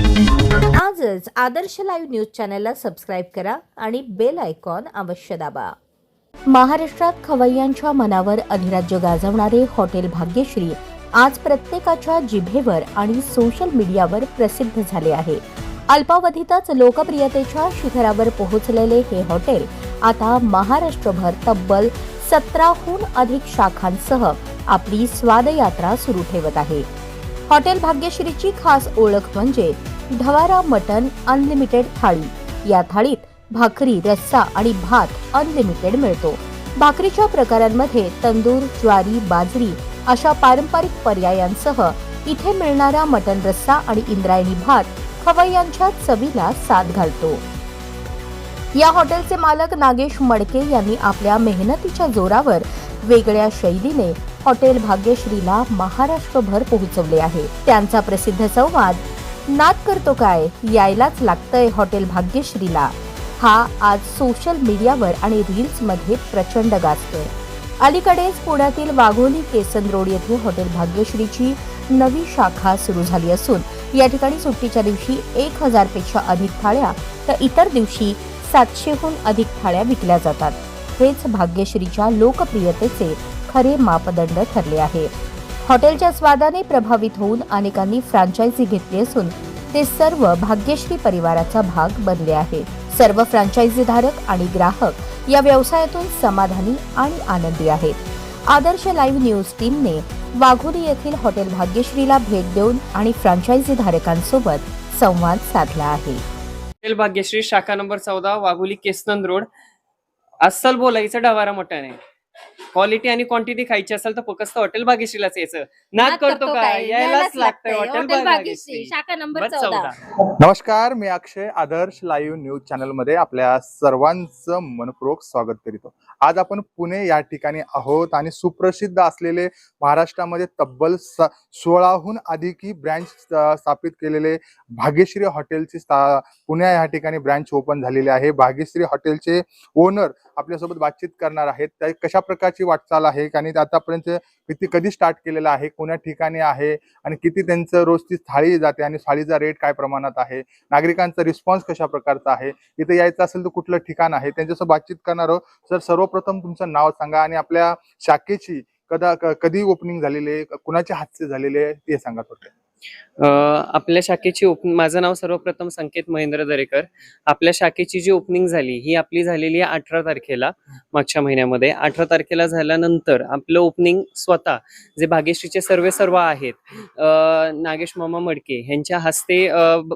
आजच आदर्श live news चॅनलला subscribe करा आणि बेल आयकॉन अवश्य दाबा. महाराष्ट्रात खवय्यांच्या मनावर अधिराज्य गाजवणारे हॉटेल भाग्यश्री आज प्रत्येकाच्या जिभेवर आणि सोशल मीडियावर प्रसिद्ध झाले आहे. अल्पावधीतच लोकप्रियतेच्या शिखरावर पोहोचलेले हे हॉटेल आता महाराष्ट्रभर तब्बल सतराहून अधिक शाखांसह आपली स्वादयात्रा सुरू ठेवत आहे. हॉटेल भाग्यश्रीची खास ओळख म्हणजे ढवारा मटन अनलिमिटेड थाळी. या थाळीत भाकरी रस्सा आणि भात अनलिमिटेड मिळतो. भाकरीच्या प्रकारांमध्ये तंदूर ज्वारी बाजरी अशा पारंपरिक पर्यायांसह इथे मिळणारा मटन रस्सा आणि इंद्रायणी भात खवय्यांच्या चवीला साथ घालतो. या हॉटेलचे मालक नागेश मडके यांनी आपल्या मेहनतीच्या जोरावर वेगळ्या शैलीने हॉटेल भाग्यश्रीला महाराष्ट्रभर पोहोचवले आहे. त्यांचा प्रसिद्ध संवाद नाद करतो काय यायलाच लागतंय हॉटेल भाग्यश्रीला. हा आज सोशल मीडियावर आणि रील्समध्ये प्रचंड गाजतोय. अलीकडेच पुण्यातील वाघोली केसन रोड येथे हॉटेल भाग्यश्रीची नवी शाखा सुरू झाली असून या ठिकाणी सुट्टीच्या दिवशी एक हजारपेक्षा अधिक थाळ्या तर इतर दिवशी सातशेहून अधिक थाळ्या विकल्या जातात. हेच भाग्यश्रीच्या लोकप्रियतेचे खरे मापदंड ठरले आहे. हॉटेलच्या स्वादाने प्रभावित होऊन अनेकांनी फ्रँचायझी घेतली असून ते सर्व भाग्यश्री परिवाराचा भाग बनले आहे. सर्व फ्रँचायझी धारक आणि ग्राहक या व्यवसायातून समाधानी आणि आनंदी आहेत. आदर्श लाईव्ह न्यूज टीमने वाघोली येथील हॉटेल भाग्यश्रीला भेट देऊन आणि फ्रँचायझी धारकांसोबत संवाद साधला आहे. हॉटेल भाग्यश्री शाखा नंबर चौदा वाघोली केसनंद रोड. अस्सल बोलायचं डवारा मोठ्याने क्वालिटी आणि क्वांटिटी खायची असेल तर फक्त हॉटेल भाग्यश्रीलाच यायचं. नाद करतो काय? यायलाच लागतंय. हॉटेल भाग्यश्री शाखा नंबर चौदा. नमस्कार मी अक्षय आदर्श लाईव्ह न्यूज चॅनलमध्ये आपल्या सर्वांचं मनपूर्वक स्वागत करीतो. आज आपण पुणे या ठिकाणी आहोत आणि सुप्रसिद्ध असलेले महाराष्ट्रामध्ये तब्बल सोळाहून अधिक ब्रँच स्थापित केलेले भाग्यश्री हॉटेलची पुणे या ठिकाणी ब्रँच ओपन झालेली आहे. भाग्यश्री हॉटेलचे ओनर आपल्यासोबत बातचीत करणार आहेत. त्या कशा प्रकारची वाटचाल आहे? आणि आतापर्यंत किती कधी स्टार्ट केलेलं आहे? कोण्या ठिकाणी आहे? आणि किती त्यांचं रोजची थाळी जाते? आणि थाळीचा रेट काय प्रमाणात आहे? नागरिकांचा रिस्पॉन्स कशा प्रकारचा आहे? इथे यायचं असेल तर कुठलं ठिकाण आहे? त्यांच्यासोबत बातचीत करणार आहोत. सर सर्वप्रथम तुमचं नाव सांगा आणि आपल्या शाखेची कदा कधी ओपनिंग झालेली आहे? कुणाचे हातचे झालेले आहे? ते सांगा थोडक्यात. आपल्या शाखेची ओपन माझं नाव सर्वप्रथम संकेत महेंद्र दरेकर. आपल्या शाखेची जी ओपनिंग झाली ही आपली झालेली आहे अठरा तारखेला मागच्या महिन्यामध्ये. अठरा तारखेला झाल्यानंतर आपलं ओपनिंग स्वतः जे भाग्यश्रीचे सर्वे सर्व आहेत नागेश मामा मडके यांच्या हस्ते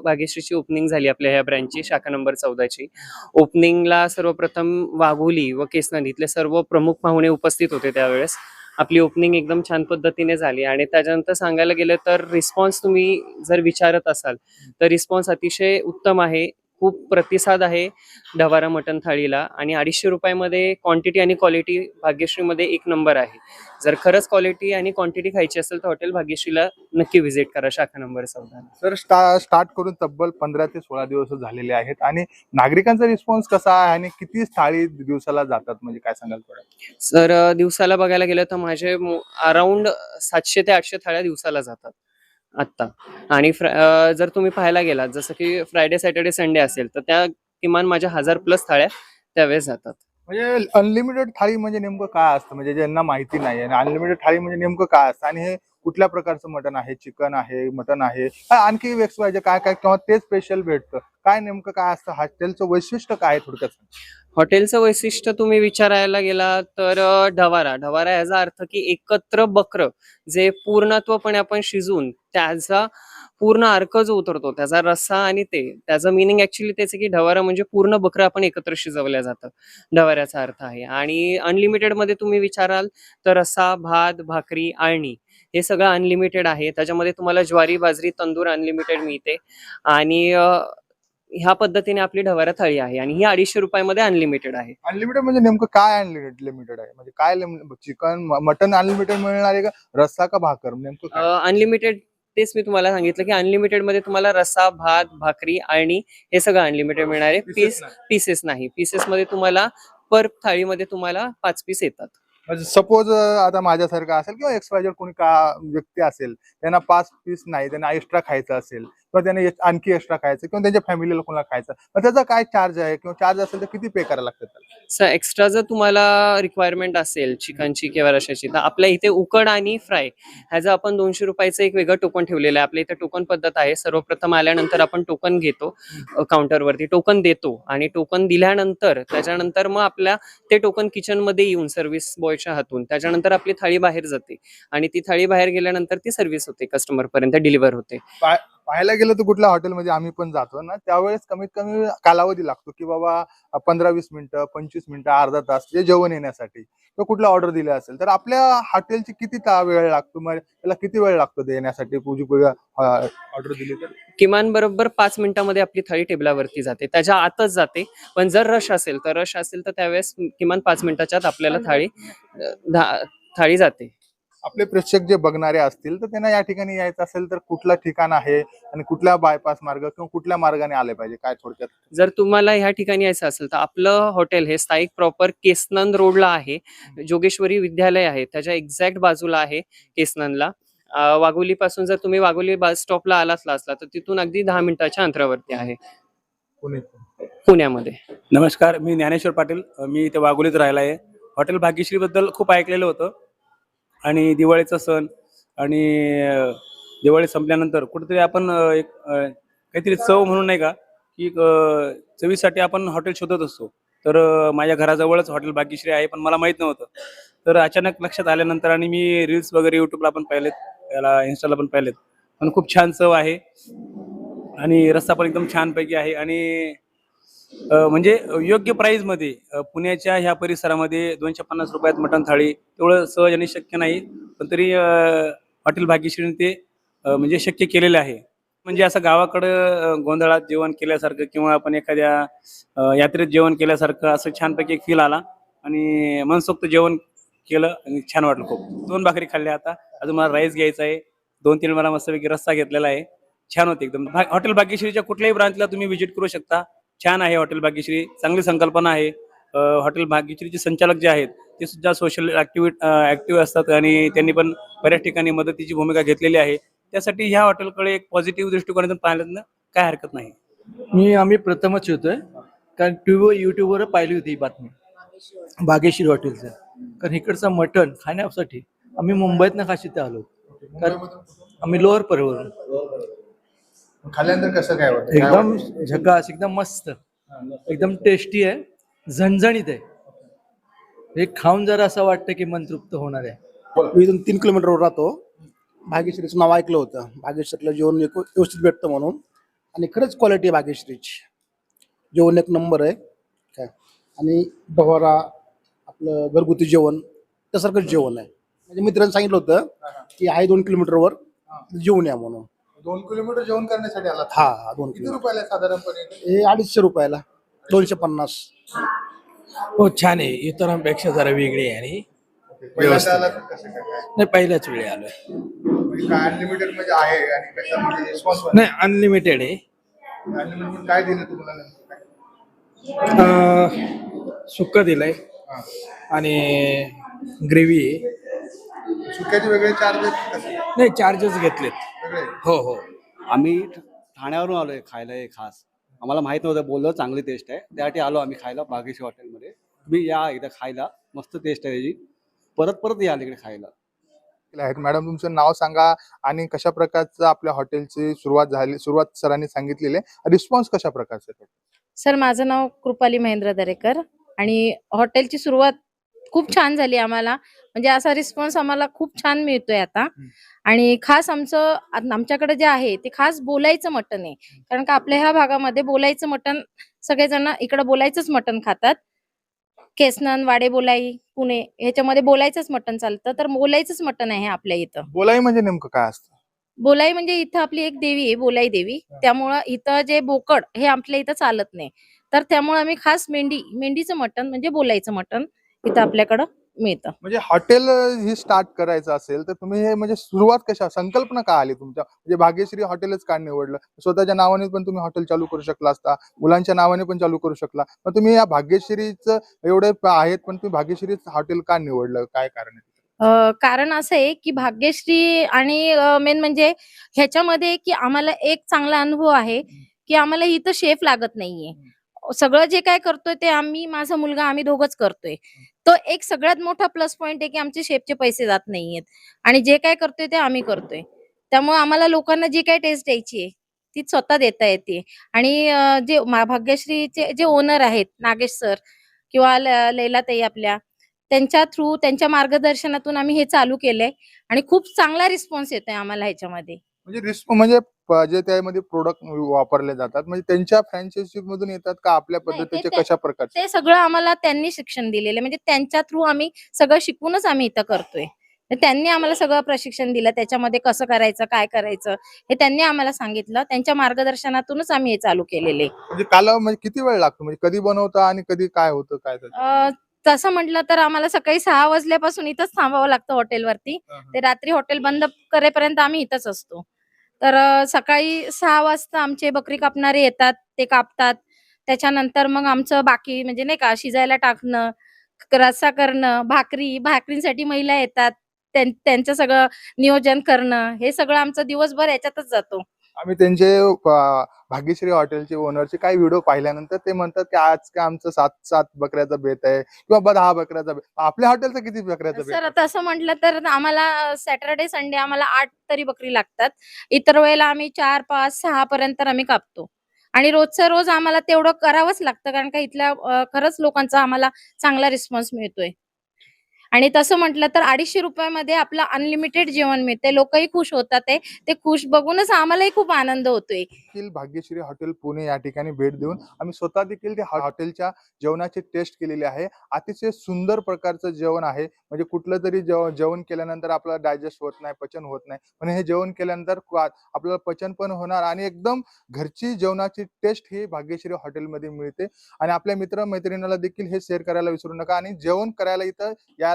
भाग्यश्रीची ओपनिंग झाली आपल्या ह्या ब्रँचची शाखा नंबर चौदाची. ओपनिंगला सर्वप्रथम वाघोली व केसनद इथले सर्व प्रमुख पाहुणे उपस्थित होते त्यावेळेस. आपली ओपनिंग एकदम छान पद्धतीने झाली. आणि त्याच्यानंतर सांगायला गेलं तर रिस्पॉन्स तुम्ही जर विचारत असाल तर रिस्पॉन्स अतिशय उत्तम आहे. खूप प्रतिसाद आहे ढवारा मटण थाळीला. आणि अडीचशे रुपयामध्ये क्वांटिटी आणि क्वालिटी भाग्यश्रीमध्ये एक नंबर आहे. जर खरंच क्वालिटी आणि क्वांटिटी खायची असेल तर हॉटेल भाग्यश्रीला नक्की व्हिजिट करा शाखा नंबर चौदा सर स्टा स्टार्ट करून तब्बल पंधरा ते सोळा दिवस झालेले आहेत. आणि नागरिकांचा रिस्पॉन्स कसा आहे आणि किती थाळी दिवसाला जातात? म्हणजे काय सांगाल थोडं? सर दिवसाला बघायला गेलं तर माझे अराउंड सातशे ते आठशे थाळ्या दिवसाला जातात. आत्ता. आणि जर तुम्ही पाहायला गेलात जसं की फ्रायडे सॅटर्डे संडे असेल तर त्या किमान माझ्या हजार प्लस थाळ्या त्यावेळेस जातात. म्हणजे अनलिमिटेड थाळी म्हणजे नेमकं काय असतं? म्हणजे ज्यांना माहिती नाही आणि अनलिमिटेड थाळी म्हणजे नेमकं काय असतं? आणि हे कुठल्या प्रकारचं मटण आहे? चिकन आहे? मटण आहे? आणखी वेक्स पाहिजे. काय काय किंवा ते स्पेशल भेटतं. काय नेमकं काय असतं? हॉटेलचं वैशिष्ट्य काय थोडक्यात हॉटेलचं वैशिष्ट्य तुम्ही विचारायला गेला तर ढवारा. ढवारा याचा अर्थ की एकत्र बकर जे पूर्णत्वपणे आपण शिजून त्याचा पूर्ण अर्क जो उतरतो त्याचा रस्सा आणि ते त्याचं मिनिंग ऍक्च्युली त्याचं की ढवारा म्हणजे पूर्ण बकरं आपण एकत्र शिजवल्या जातं. ढवाऱ्याचा अर्थ आहे. आणि अनलिमिटेडमध्ये तुम्ही विचाराल तर रस्सा भात भाकरी आळणी. हे सगळं अनलिमिटेड आहे. त्याच्यामध्ये तुम्हाला ज्वारी बाजरी तंदूर अनलिमिटेड मिळते. आणि ह्या पद्धतीने आपली ढवारा थाळी आहे आणि ही अडीचशे रुपयामध्ये अनलिमिटेड आहे. अनलिमिटेड म्हणजे नेमकं काय अनलिमिटेड आहे? म्हणजे काय चिकन मटन अनलिमिटेड मिळणार आहे का? रस्सा का भाकर? नेमकं? अनलिमिटेड तेच मी तुम्हाला सांगितलं की अनलिमिटेडमध्ये तुम्हाला रस्सा भात भाकरी आणि हे सगळं अनलिमिटेड मिळणार आहे पीस पीसेस नाही. पीसेस मध्ये तुम्हाला पर थाळीमध्ये तुम्हाला पाच पीस येतात. म्हणजे सपोज आता माझ्यासारखा असेल किंवा एक्स कोणी का व्यक्ती असेल त्यांना पाच पीस नाही त्यांना एक्स्ट्रा खायचं असेल किंवा त्याने आणखी एक्स्ट्रा खायचं किंवा त्यांच्या फॅमिलीला कोणाला खायचं. मग त्याचा काय चार्ज आहे? किंवा चार्ज असेल तर किती पे करायला लागतं त्याला? सर एक्स्ट्रा जर तुम्हाला रिक्वायरमेंट असेल चिकनची किंवा रशाची तर आपल्या इथे उकड आणि फ्राय ह्याचं आपण दोनशे रुपयाचं एक वेगळं टोकन ठेवलेलं आहे. आपल्या इथे टोकन पद्धत आहे. सर्वप्रथम आल्यानंतर आपण टोकन घेतो काउंटरवरती टोकन देतो आणि टोकन दिल्यानंतर त्याच्यानंतर मग आपल्या ते टोकन किचनमध्ये येऊन सर्व्हिस बॉयच्या हातून त्याच्यानंतर आपली थाळी बाहेर जाते आणि ती थाळी बाहेर गेल्यानंतर ती सर्व्हिस होते कस्टमर पर्यंत डिलिव्हर होते. पाहायला गेलं तर कुठल्या हॉटेलमध्ये आम्ही पण जातो ना त्यावेळेस कमीत कमी कालावधी लागतो की बाबा पंधरा वीस मिनिटं पंचवीस मिनिटं अर्धा तास जे जेवण येण्यासाठी किंवा कुठला ऑर्डर दिला असेल तर आपल्या हॉटेलची किती ता- वेळ लागतो मग त्याला किती वेळ लागतो देण्यासाठी पूजी ऑर्डर दिली तर? किमान बरोबर पाच मिनिटामध्ये आपली थाळी टेबलावरती जाते. त्याच्या आतच जाते. पण जर रश असेल तर रश असेल तर त्यावेळेस किमान पाच मिनिटाच्या आत आपल्याला थाळी थाळी जाते. आपले प्रेक्षक जे बघणारे असतील तर त्यांना या ठिकाणी यायचं असेल तर कुठलं ठिकाण आहे आणि कुठल्या बायपास मार्ग किंवा कुठल्या मार्गाने आले पाहिजे? काय थोडक्यात? जर तुम्हाला ह्या ठिकाणी यायचं असेल तर आपलं हॉटेल हे स्थायिक प्रॉपर केसनंद रोडला आहे. जोगेश्वरी विद्यालय आहे. त्याच्या एक्झॅक्ट बाजूला आहे केसनंदला. वाघोली पासून जर तुम्ही वाघोली बस स्टॉपला आलाच असला तर तिथून अगदी दहा मिनिटाच्या अंतरावरती आहे. पुणे पुण्यामध्ये. नमस्कार मी ज्ञानेश्वर पाटील. मी इथे वाघोलीत राहिला आहे. हॉटेल भाग्यश्री बद्दल खूप ऐकलेलं होतं. आणि दिवाळीचा सण आणि दिवाळी संपल्यानंतर कुठेतरी आपण एक काहीतरी चव म्हणून नाही का की चवीसाठी आपण हॉटेल शोधत असतो. तर माझ्या घराजवळच हॉटेल भाग्यश्री आहे पण मला माहीत नव्हतं. तर अचानक लक्षात आल्यानंतर आणि मी रील्स वगैरे युट्यूबला पण पाहिलेत याला इन्स्टाला पण पाहिलेत. पण खूप छान चव आहे आणि रस्ता पण एकदम छानपैकी आहे आणि म्हणजे योग्य प्राईजमध्ये पुण्याच्या ह्या परिसरामध्ये दोनशे पन्नास रुपयात मटण थाळी तेवढं सहज आणि शक्य नाही. पण तरी हॉटेल भाग्यश्रीने ते म्हणजे शक्य केलेलं आहे. म्हणजे असं गावाकडं गोंधळात जेवण केल्यासारखं किंवा आपण एखाद्या यात्रेत जेवण केल्यासारखं असं छानपैकी एक फील आला आणि मनसोक्त जेवण केलं आणि छान वाटलं खूप. दोन भाकरी खाल्ल्या आता. अजून मला राईस घ्यायचा आहे. दोन तीन मला मस्तपैकी रस्सा घेतलेला आहे. छान होते एकदम. हॉटेल भाग्यश्रीच्या कुठल्याही ब्रांचला तुम्ही व्हिजिट करू शकता. छान आहे हॉटेल भाग्यश्री चांगली संकल्पना आहे. हॉटेल भाग्यश्रीचे संचालक जे आहेत ते सुद्धा सोशल ऍक्टिव्ह ऍक्टिव्ह असतात आणि त्यांनी पण बऱ्याच ठिकाणी मदतीची भूमिका घेतलेली आहे. त्यासाठी ह्या हॉटेलकडे एक पॉझिटिव्ह दृष्टिकोनातून पाहिल्यानं काय हरकत नाही. मी आम्ही प्रथमच येतोय कारण टीव्ही युट्यूबवर पाहिली होती ही बातमी. बागेश्री हॉटेलचं. कारण इकडचं मटण खाण्यासाठी आम्ही मुंबईतनं खास ते आलो. कारण आम्ही लोअर परवरून खाल्ल्यानंतर कसं काय काय एकदम वाटतं? झकास एकदम मस्त. एकदम टेस्टी आहे. झणझणीत आहे. हे खाऊन जरा असं वाटतं की मन तृप्त होणार आहे. मी इथून तीन किलोमीटरवर राहतो. भाग्यश्रीचं नाव ऐकलं होतं. भाग्यश्रीला जेवण एक व्यवस्थित भेटतं म्हणून. आणि खरंच क्वालिटी आहे भाग्यश्रीची. जेवण एक नंबर आहे. काय? आणि डोहारा आपलं घरगुती जेवण त्यासारखंच जेवण आहे. म्हणजे मित्रांनी सांगितलं होतं की आहे दोन किलोमीटरवर जेवण या म्हणून. दोन किलोमीटर जेवण करण्यासाठी आला हा दोन किती किलोमीटर. रुपयाला आहे साधारणपणे हे अडीचशे रुपयाला दोनशे पन्नास. हो छान आहे. इतरांपेक्षा जरा वेगळी आहे आणि पहिल्यांदा आला तर कसं काय? काय नाही पहिल्याच वेळी आलोय. म्हणजे काय अनलिमिटेड म्हणजे आहे आणि रिस्पॉन्स नाही अनलिमिटेड आहे. अनलिमिटेड काय दिलं तुम्हाला नेमकं काय? अं, सुक्क दिलंय हा. आणि ग्रेव्ही आहे. सुक्याचे वेगळे चार्जेस कसे? नाही चार्जेस घेतलेत. हो हो. आम्ही ठाण्यावरून आलोय खायला हे खास. आम्हाला माहीत नव्हतं बोललो चांगली टेस्ट आहे. त्यासाठी आलो आम्ही खायला बागेशी हॉटेलमध्ये तुम्ही या एकदा खायला मस्त टेस्ट आहे त्याची परत परत याल इकडे खायला. आहेत मॅडम तुमचं नाव सांगा आणि कशा प्रकारचं आपल्या हॉटेलची सुरुवात झाली सुरुवात सरांनी सांगितलेली आहे. रिस्पॉन्स कशा प्रकारचा आहे? सर माझं नाव कृपाली महेंद्र दरेकर आणि हॉटेलची सुरुवात खूप छान झाली आम्हाला. म्हणजे असा रिस्पॉन्स आम्हाला खूप छान मिळतोय आता. आणि खास आमचं आमच्याकडे जे आहे ते खास बोलायचं मटण आहे. कारण का आपल्या ह्या भागामध्ये बोलायचं मटण सगळेजण इकडे बोलायचंच मटण खातात. केसनन वाडे बोलाई पुणे ह्याच्यामध्ये बोलायचंच मटण चालतं. तर बोलायचंच मटण आहे आपल्या इथं. बोलाई म्हणजे नेमकं काय असतं? बोलाई म्हणजे इथं आपली एक देवी आहे बोलाई देवी. त्यामुळं इथं जे बोकड हे आपल्या इथं चालत नाही. तर त्यामुळे आम्ही खास मेंढी मेंढीचं मटण म्हणजे बोलायचं मटण इथं आपल्याकडं. मिळतं. म्हणजे हॉटेल ही स्टार्ट करायचं असेल तर तुम्ही हे म्हणजे सुरुवात कशा संकल्पना का आली तुमच्या? म्हणजे भाग्यश्री हॉटेलच का निवडलं? स्वतःच्या नावाने पण तुम्ही हॉटेल चालू करू शकला असता मुलांच्या नावाने पण चालू करू शकला. मग तुम्ही या भाग्यश्रीचं एवढे आहेत पण तुम्ही भाग्यश्रीच हॉटेल का निवडलं? काय कारण आहे? कारण असं आहे की भाग्यश्री आणि मेन म्हणजे ह्याच्यामध्ये की आम्हाला एक चांगला अनुभव आहे की आम्हाला इथं शेफ लागत नाहीये. सगळं जे काय करतोय ते आम्ही माझा मुलगा आम्ही दोघच करतोय. तो एक सगळ्यात मोठा प्लस पॉइंट आहे की आमचे शेपचे पैसे जात नाहीयेत. आणि जे काय करतोय ते आम्ही करतोय. त्यामुळे आम्हाला लोकांना जी काय टेस्ट द्यायची आहे ती स्वतः देता येते. आणि जे भाग्यश्रीचे जे ओनर आहेत नागेश सर किंवा लैलाताई आपल्या त्यांच्या थ्रू त्यांच्या मार्गदर्शनातून आम्ही हे चालू केलंय. आणि खूप चांगला रिस्पॉन्स येतोय आम्हाला ह्याच्यामध्ये. म्हणजे म्हणजे जे त्यामध्ये प्रोडक्ट वापरले जातात म्हणजे त्यांच्या फ्रँचायझी मधून येतात का आपल्या नाही, ते पद्धतीचे त्या- कशा प्रकारचे? ते सगळं आम्हाला त्यांनी शिक्षण दिलेलं आहे. म्हणजे त्यांच्या थ्रू आम्ही सगळं शिकूनच आम्ही इथं करतोय. तर त्यांनी आम्हाला सगळं प्रशिक्षण दिलं त्याच्यामध्ये कसं करायचं काय करायचं हे त्यांनी आम्हाला सांगितलं. त्यांच्या मार्गदर्शनातूनच आम्ही हे चालू केलेले म्हणजे काल म्हणजे किती वेळ लागतो? म्हणजे कधी बनवता आणि कधी काय होतं काय त्याचं? तसं म्हटलं तर आम्हाला सकाळी सहा वाजल्यापासून इथंच थांबावं लागतं हॉटेलवरती ते रात्री हॉटेल बंद करेपर्यंत आम्ही इथंच असतो. तर सकाळी सहा वाजता आमचे बकरी कापणारे येतात ते कापतात. त्याच्यानंतर मग आमचं बाकी म्हणजे नाही का शिजायला टाकणं रस्सा करणं भाकरी भाकरींसाठी महिला येतात. त्यांचं सगळं नियोजन करणं हे सगळं आमचं दिवसभर याच्यातच जातो. आम्ही त्यांचे भाग्यश्री हॉटेलचे ओनरचे काही व्हिडिओ पाहिल्यानंतर ते म्हणतात की आज काय आमचं सात सात बकऱ्याचा बेत आहे किंवा बा दहा बकऱ्याचा बेत आपल्या हॉटेलचं किती बकऱ्याचा बेत सर? आता असं म्हटलं तर आम्हाला सॅटरडे संडे आम्हाला आठ तरी बकरी लागतात. इतर वेळेला आम्ही चार पाच सहा पर्यंत आम्ही कापतो. आणि रोजचं रोज आम्हाला तेवढं करावंच लागतं कारण का इथल्या खरंच लोकांचा आम्हाला चांगला रिस्पॉन्स मिळतोय. आणि तसं म्हटलं तर अडीचशे रुपयामध्ये आपलं अनलिमिटेड जेवण मिळते लोकही खुश होतात आहे. ते खुश बघूनच आम्हालाही खूप आनंद होतोय. देखील भाग्यश्री हॉटेल पुणे या ठिकाणी भेट देऊन आम्ही स्वतः देखील त्या हॉटेलच्या जेवणाची टेस्ट केलेली आहे. अतिशय सुंदर प्रकारचं जेवण आहे. म्हणजे कुठलं तरी जेवण केल्यानंतर आपल्याला डायजेस्ट होत नाही पचन होत नाही. पण हे जेवण केल्यानंतर आपल्याला पचन पण होणार आणि एकदम घरची जेवणाची टेस्ट ही भाग्यश्री हॉटेलमध्ये मिळते. आणि आपल्या मित्र मैत्रिणीला देखील हे शेअर करायला विसरू नका. आणि जेवण करायला इथं या